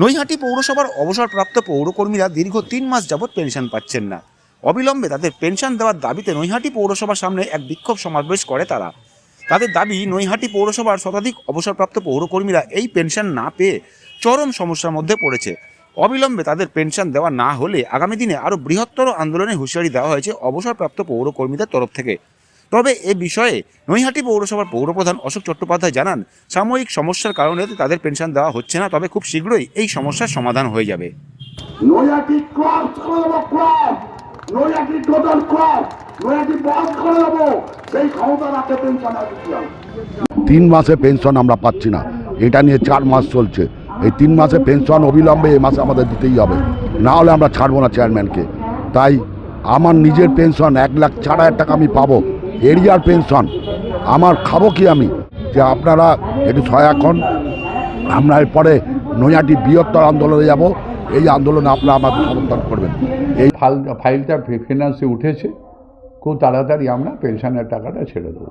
নৈহাটি পৌরসভার অবসরপ্রাপ্ত পৌরকর্মীরা দীর্ঘ তিন মাস যাবৎ পেনশন পাচ্ছেন না। অবিলম্বে তাদের পেনশন দেওয়ার দাবিতে নৈহাটি পৌরসভার সামনে এক বিক্ষোভ সমাবেশ করে তারা। তাদের দাবি, নৈহাটি পৌরসভার শতাধিক অবসরপ্রাপ্ত পৌরকর্মীরা এই পেনশন না পেয়ে চরম সমস্যার মধ্যে পড়েছে। অবিলম্বে তাদের পেনশন দেওয়া না হলে আগামী দিনে আরও বৃহত্তর আন্দোলনে হুঁশিয়ারি দেওয়া হয়েছে অবসরপ্রাপ্ত পৌরকর্মীদের তরফ থেকে। তবে এ বিষয়ে নৈহাটি পৌরসভার পৌরপ্রধান অশোক চট্টোপাধ্যায় জানান সাময়িক সমস্যার কারণে তাদের পেনশন দেওয়া হচ্ছে না তবে খুব শীঘ্রই এই সমস্যার সমাধান হয়ে যাবে। করে দেবো টোটাল করে। দেবো। সেই ক্ষমতা পেনশন তিন মাসে পেনশন আমরা পাচ্ছি না। এটা নিয়ে চার মাস চলছে। এই তিন মাসে পেনশন অবিলম্বে এই মাসে আমাদের দিতেই হবে। না হলে আমরা ছাড়বো না চেয়ারম্যানকে তাই আমার নিজের পেনশন এক লাখ চার হাজার টাকা আমি পাবো। এরিয়ার পেনশন, আমার খাব কি আমি? যে আপনারা একটু সহায়ক হন, আমরা এরপরে নৈয়াটি বৃহত্তর আন্দোলনে যাব, এই আন্দোলনে আপনারা আমাদের সমর্থন করবেন। এই ফাইল, ফাইলটা ফিনান্সে উঠেছে, খুব তাড়াতাড়ি আমরা পেনশনের টাকাটা ছেড়ে দেবো।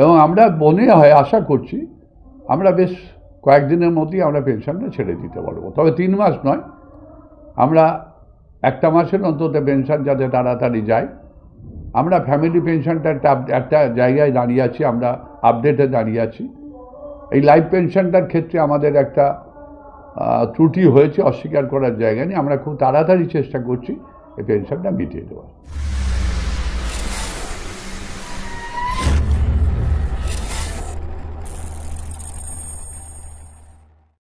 এবং আমরা মনে হয় আশা করছি, আমরা বেশ কয়েকদিনের মধ্যেই আমরা পেনশনটা ছেড়ে দিতে পারব। তবে তিন মাস নয়, আমরা একটা মাসের অন্তত পেনশন যাতে তাড়াতাড়ি যায় আমরা ফ্যামিলি পেনশনটা একটা একটা জায়গায় দাঁড়িয়ে আছি, আমরা আপডেটে দাঁড়িয়ে আছি। এই লাইফ পেনশনটার ক্ষেত্রে আমাদের একটা ত্রুটি হয়েছে, অস্বীকার করার জায়গা নেই। আমরা খুব তাড়াতাড়ি চেষ্টা করছি এই পেনশনটা মিটিয়ে দেওয়ার।